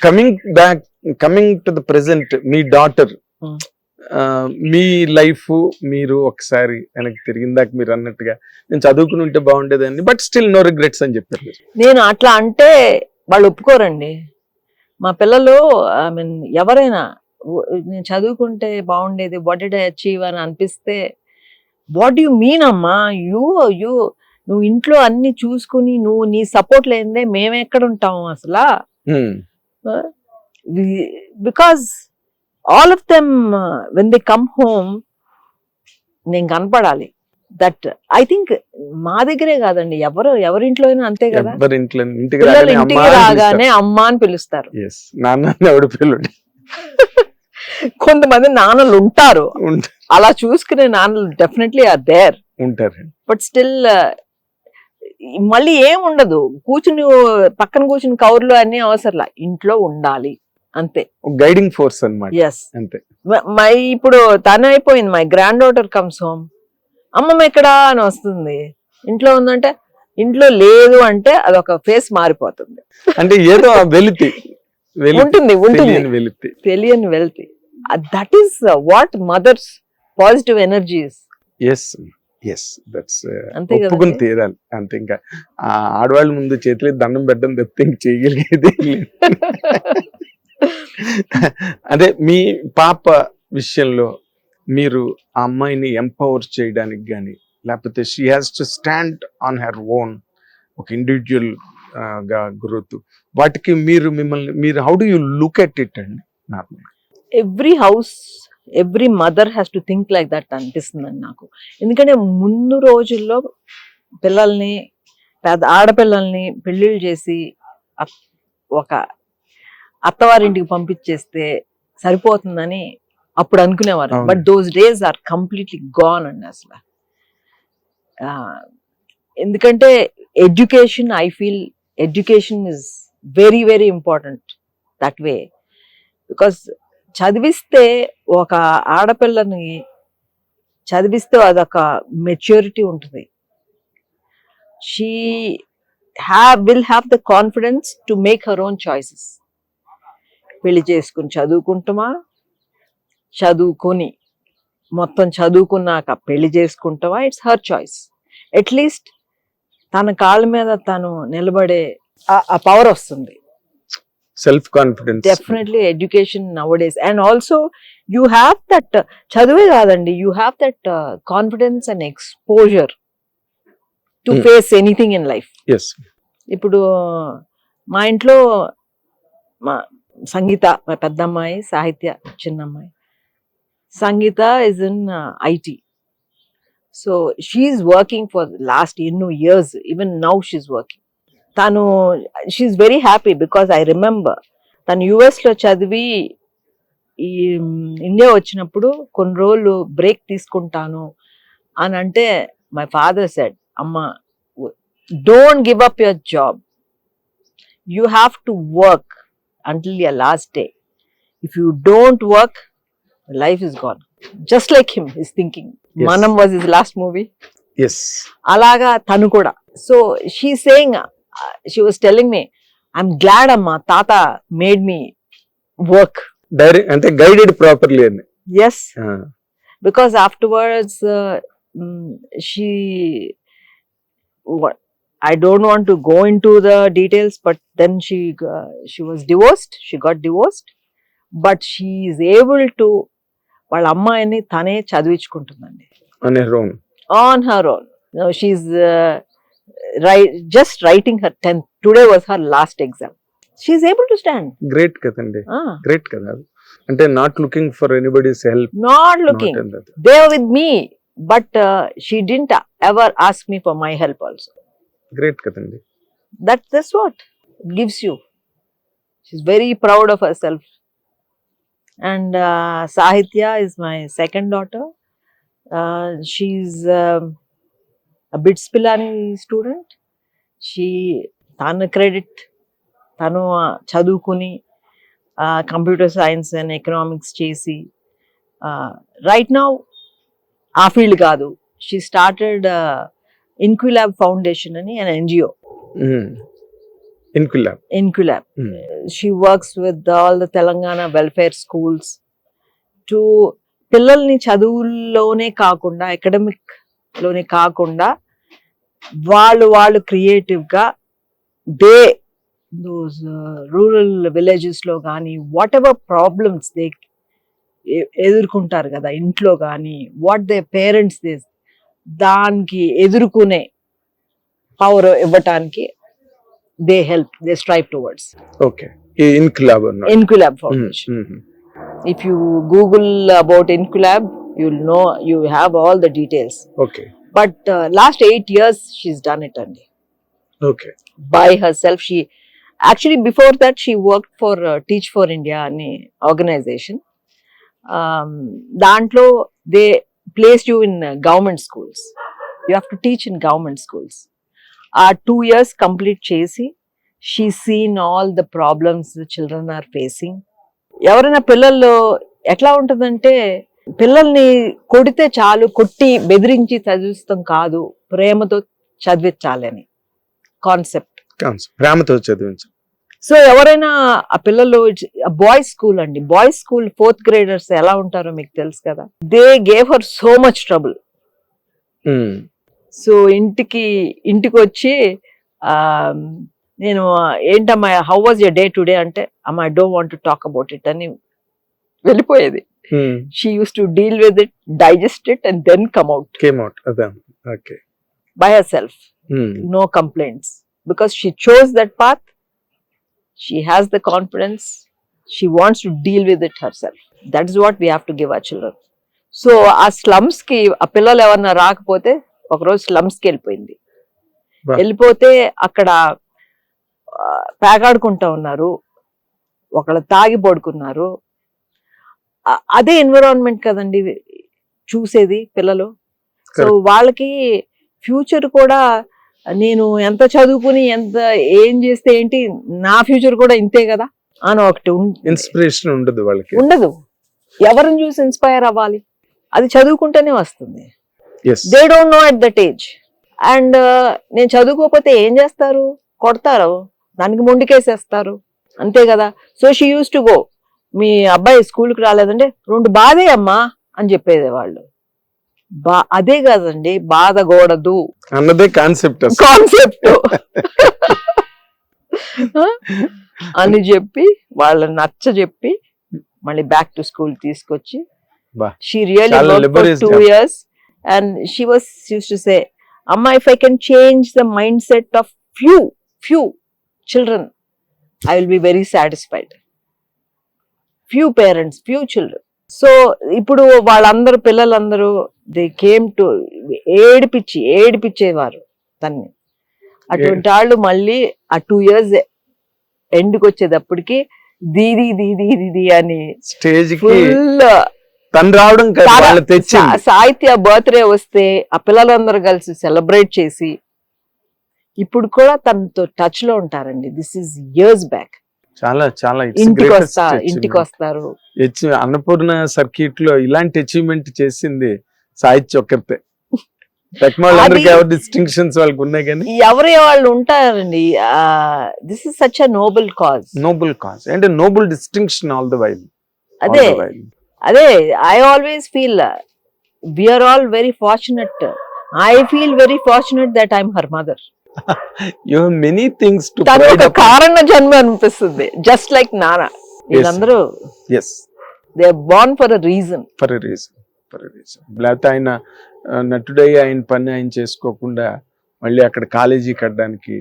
Coming back coming to the present me daughter Hmm. మీ life మీరు ఒకసారి వెనక్కి తిరిగిందాక మీరు అన్నట్టుగా నేను చదువుకుని ఉంటే బాగుండేదండి బట్ స్టిల్ నో రిగ్రెట్స్ అని చెప్పారు. నేను అట్లా అంటే వాళ్ళు ఒప్పుకోరండి మా పిల్లలు ఐ మీన్ ఎవరైనా "ఓ, నేను చదువుకుంటే బాగుండేది వాట్ డిడ్ ఐ అచీవ్ అని అనిపిస్తే వాట్ యు మీన్ అమ్మా యూ యూ నువ్వు ఇంట్లో అన్ని చూసుకుని నువ్వు నీ సపోర్ట్ లేనిదే మేము ఎక్కడ ఉంటాము అసలు because all of them when they come home నేను కనపడాలి. దట్ ఐ థింక్ మా దగ్గరే కాదండి. ఎవరు ఎవరింట్లో అయినా అంతే కదా? ఇంటికి రాగానే అమ్మా అని పిలుస్తారు. కొంతమంది నాన్నలు ఉంటారు. ఉంట- అలా చూసుకునే నాన్నలు డెఫినెట్లీ ఆర్ దేర్ ఉంటారు. బట్ స్టిల్ మళ్ళీ ఏం ఉండదు. కూర్చుని పక్కన కూర్చుని కౌరులు అన్ని అవసరంలా. ఇంట్లో ఉండాలి. అంతే. గైడింగ్ ఫోర్స్ అన్నమాట. ఎస్ అంతే. మై ఇప్పుడు తను అయిపోయింది my granddaughter comes home. అమ్మమ్మ ఎక్కడా అని వస్తుంది. ఇంట్లో ఉందంటే ఇంట్లో లేదు అంటే అదొక ఫేస్ మారిపోతుంది. అంటే ఏదో వెలితి. ఉంటుంది ఉంటుంది. తెలియని వెలితి. తెలియని that is what mothers positive energies yes yes that's ఒప్పుకుని తీరాలి అంతే ఇంకా. ఆ ఆడవాళ్ళ ముందు చేతులు దండం పెట్టడం తప్పితే ఇంక చేయగలిగేది. అదే మీ పాప విషయంలో మీరు ఆ అమ్మాయిని ఎంపవర్ చేయడానికి కానీ లేకపోతే she has to stand on her own ఒక ఇండివిజువల్గా గ్రోత్ వాటికి మీరు మిమ్మల్ని మీరు how do you look at it అండి? Normal every house every mother has to think like that అనిపిస్తుందండి నాకు. ఎందుకంటే ముందు రోజుల్లో పిల్లల్ని పెద్ద ఆడపిల్లల్ని పెళ్ళిళ్ళు చేసి ఒక అత్తవారింటికి పంపించేస్తే సరిపోతుందని అప్పుడు అనుకునేవారు. But those days are completely gone అండి అసలు. ఎందుకంటే education I feel education is very very important that way. Because చదివిస్తే ఒక ఆడపిల్లని చదివిస్తే అదొక మెచ్యూరిటీ ఉంటుంది. She have will have the confidence to make her own choices పెళ్ళి చేసుకుని చదువుకుంటామా? చదువుకొని మొత్తం చదువుకున్నాక పెళ్ళి చేసుకుంటావా ఇట్స్ హర్ చాయిస్ అట్లీస్ట్ తన కాళ్ళ మీద తను నిలబడే ఆ- ఆ పవర్ వస్తుంది. Self confidence definitely education now days and also you have that చదువే కాదండి you have that confidence and exposure to. Face anything in life ఇప్పుడు మా ఇంట్లో మా సంగీత మా పెద్దమ్మాయి సాహిత్య చిన్నమ్మాయి. Sangeetha is in IT so she's working for last ఎన్నో years even now she's working తను she's very happy because I remember తను యుఎస్లో చదివి ఈ ఇండియా వచ్చినప్పుడు కొన్ని రోజులు బ్రేక్ తీసుకుంటాను అని అంటే మై ఫాదర్ సెడ్ అమ్మ don't give up your job you have to work until your last day if you don't work life is gone just like him is thinking. మనం వాజ్ ఇస్ లాస్ట్ మూవీ అలాగా తను కూడా. So she saying she was telling me I'm glad అమ్మా తాత made me work direct అంటే guided properly అని yes because afterwards uh, mm, she what i don't want to go into the details but then she uh, she was divorced she got divorced but she is able to వాళ్ళ అమ్మాయిని తనే చదివించుకుంటుందండి on her own she's just writing her tenth today was her last exam she able to stand great కదండి great కదా అంటే not looking for anybody's help not looking they were with me but uh, she didn't ever ask me for my help also great కదండి that that's what it gives you she's very proud of herself and uh, sahitya is my second daughter bits pilani student. She తన credit తను చదువుకుని computer science and economics చేసి right now ఆ field కాదు. She started Inquilab foundation అని an NGO Inquilab Inculab. She works with all the Telangana welfare schools to పిల్లల్ని చదువుల్లోనే కాకుండా అకాడమిక్ లోనే కాకుండా వాళ్ళు వాళ్ళు creative గా దే దోస్ రూరల్ విలేజెస్లో కానీ వాట్ ఎవర్ ప్రాబ్లమ్స్ దే ఎదుర్కొంటారు కదా ఇంట్లో కానీ వాట్ దే పేరెంట్స్ దే దానికి ఎదుర్కొనే పవర్ ఇవ్వటానికి they help they strive towards okay. ఈ ఇన్క్విలాబ్ అన్నారు. Inculab Mm, Foundation. mm, If you'll know you have all the details. Okay But uh, last eight years, she's done it only okay by herself. She actually before that she worked for uh, Teach for India అని organization. Um, దాంట్లో they placed you in uh, government schools. You have to teach in government schools. ఆ two years complete చేసి she seen all the problems the children are facing ఎవరైనా పిల్లల్లో ఎట్లా ఉంటుందంటే పిల్లల్ని కొడితే చాలు కొట్టి బెదిరించి చదివిస్తాం కాదు. ప్రేమతో చదివించాలని. కాన్సెప్ట్. కాన్సెప్ట్. ప్రేమతో చదివించు. సో ఎవరైనా ఆ పిల్లలు బాయ్స్ స్కూల్ అండి. బాయ్స్ స్కూల్ ఫోర్త్ గ్రేడర్స్ ఎలా ఉంటారో మీకు తెలుసు కదా? They gave her so much trouble so ఇంటికి ఇంటికి వచ్చి నేను ఏంటమ్మా how was your day today అంటే అమ్మా I don't want to talk about it అని వెళ్ళిపోయేది. She uses to deal with it digest it and then come out came out okay by herself Mm, no complaints because she chose that path. She has the confidence. She wants to deal with it herself. That is what we have to give our children. So ఆ స్లమ్స్కి ఆ పిల్లలు ఎవరన్నా రాకపోతే ఒకరోజు స్లమ్స్కి వెళ్ళిపోయింది. వెళ్ళిపోతే అక్కడ ఆ, పేకాడుకుంటా ఉన్నారు ఒకళ్ళు తాగి పడుకున్నారు అదే ఎన్విరాన్మెంట్ కదండి చూసేది పిల్లలు. సో. వాళ్ళకి ఫ్యూచర్ కూడా నేను ఎంత చదువుకుని ఎంత ఏం చేస్తే ఏంటి నా ఫ్యూచర్ కూడా ఇంతే కదా అని ఒకటి ఇన్స్పిరేషన్ ఉండదు వాళ్ళకి. ఉండదు. ఎవరిని చూసి ఇన్స్పైర్ అవ్వాలి? అది చదువుకుంటేనే వస్తుంది. They don't know at that age and నేను చదువుకోకపోతే ఏం చేస్తారు? కొడతారు. దానికి మొండికేసేస్తారు. అంతే కదా. So she use to go మీ అబ్బాయి స్కూల్కి రాలేదంటే రెండు బాధే అమ్మా అని చెప్పేది వాళ్ళు బా అదే కదండి బాధకూడదు అన్నదే కాన్సెప్ట్ కాన్సెప్ట్ అని చెప్పి వాళ్ళని నచ్చ చెప్పి మళ్ళీ బ్యాక్ టు స్కూల్ తీసుకొచ్చి. She really two. Years and she was use to say అమ్మా if I can change the mindset of few few children I will be very satisfied few parents few children so ఇప్పుడు వాళ్ళందరూ పిల్లలందరూ they came to ఏడిపిచ్చి ఏడిపిచ్చేవారు తన్ని. అటువంటి వాళ్ళు మళ్ళీ ఆ టూ ఇయర్స్ ఎండ్కి వచ్చేటప్పటికి దీది దీది దీది అని స్టేజ్ ఫుల్ తను రావడం సాహిత్య బర్త్డే వస్తే ఆ పిల్లలందరూ కలిసి సెలబ్రేట్ చేసి ఇప్పుడు కూడా తనతో టచ్లో ఉంటారండి. దిస్ ఇస్ ఇయర్స్ బ్యాక్ చాలా చాలా ఇంటికి. వస్తారు అన్నపూర్ణ సర్క్యూట్లో ఇలాంటి అచీవ్మెంట్ చేసింది సాహిత్య ఒక్కరితే. డిస్టింక్షన్స్ వాళ్ళకి ఉన్నాయి కానీ? ఎవరి వాళ్ళు ఉంటారండి this is such a noble cause noble cause అంటే noble distinction all the while అదే అదే I always feel we're all very fortunate I feel very fortunate that I'm her mother you many things to తను ఒక కారణ జన్మ అనిపిస్తుంది. Just like నానా వీళ్ళందరూ yes they born for a reason for a reason for a reason లేకపోతే ఆయన నటుడై ఆయన పని ఆయన చేసుకోకుండా మళ్ళీ అక్కడ కాలేజీ కట్టడానికి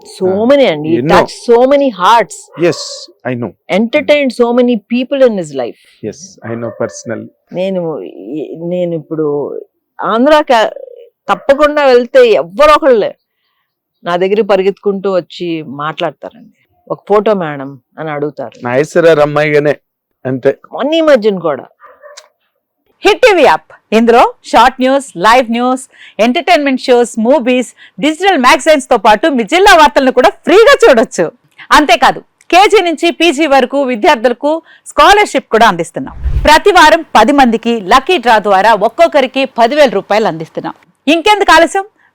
సో మెనీ అండి. Touch so many hearts yes I know entertain so many people in his life yes I know personal నేను నేను ఇప్పుడు ఆంధ్రాకి తప్పకుండా వెళ్తే ఎవ్వరో ఒకళ్ళే. నా దగ్గర పరిగెత్తుకుంటూ వచ్చి మాట్లాడతారండి. ఒక ఫోటో మేడం అని అడుగుతారు. అమ్మాయిగానే అంతే మొన్న ఈ మధ్యన కూడా. Hit TV app. ఇందులో short news live news entertainment shows movies digital మ్యాగజైన్స్తో పాటు మీ జిల్లా వార్తలను కూడా ఫ్రీగా చూడొచ్చు. అంతేకాదు కేజీ నుంచి పీజీ వరకు విద్యార్థులకు స్కాలర్షిప్ కూడా అందిస్తున్నాం. ప్రతి వారం పది మందికి లక్కీ డ్రా ద్వారా ఒక్కొక్కరికి పదివేల రూపాయలు అందిస్తున్నాం. ఇంకెందుకు ఆలస్యం?